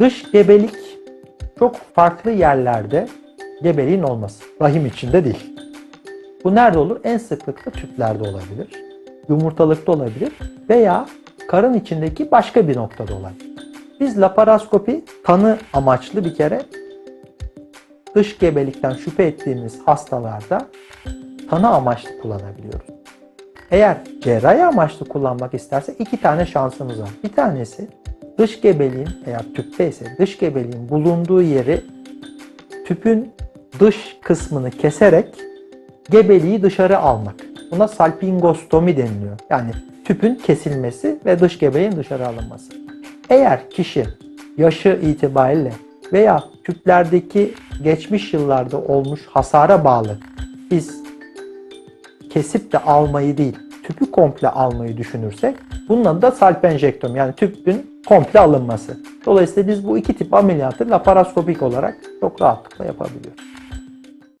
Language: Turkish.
Dış gebelik çok farklı yerlerde gebeliğin olması. Rahim içinde değil. Bu nerede olur? En sıklıkla tüplerde olabilir. Yumurtalıkta olabilir veya karın içindeki başka bir noktada olabilir. Biz laparoskopi tanı amaçlı bir kere dış gebelikten şüphe ettiğimiz hastalarda tanı amaçlı kullanabiliyoruz. Eğer cerrahi amaçlı kullanmak isterse iki tane şansımız var. Bir tanesi dış gebeliğin eğer tüpte ise dış gebeliğin bulunduğu yeri tüpün dış kısmını keserek gebeliği dışarı almak. Buna salpingostomi deniliyor. Yani tüpün kesilmesi ve dış gebeliğin dışarı alınması. Eğer kişi yaşı itibariyle veya tüplerdeki geçmiş yıllarda olmuş hasara bağlı biz kesip de almayı değil, tüpü komple almayı düşünürsek bunun adı da salpenjektomi yani tüpün komple alınması. Dolayısıyla biz bu iki tip ameliyatı laparoskopik olarak çok rahatlıkla yapabiliyoruz.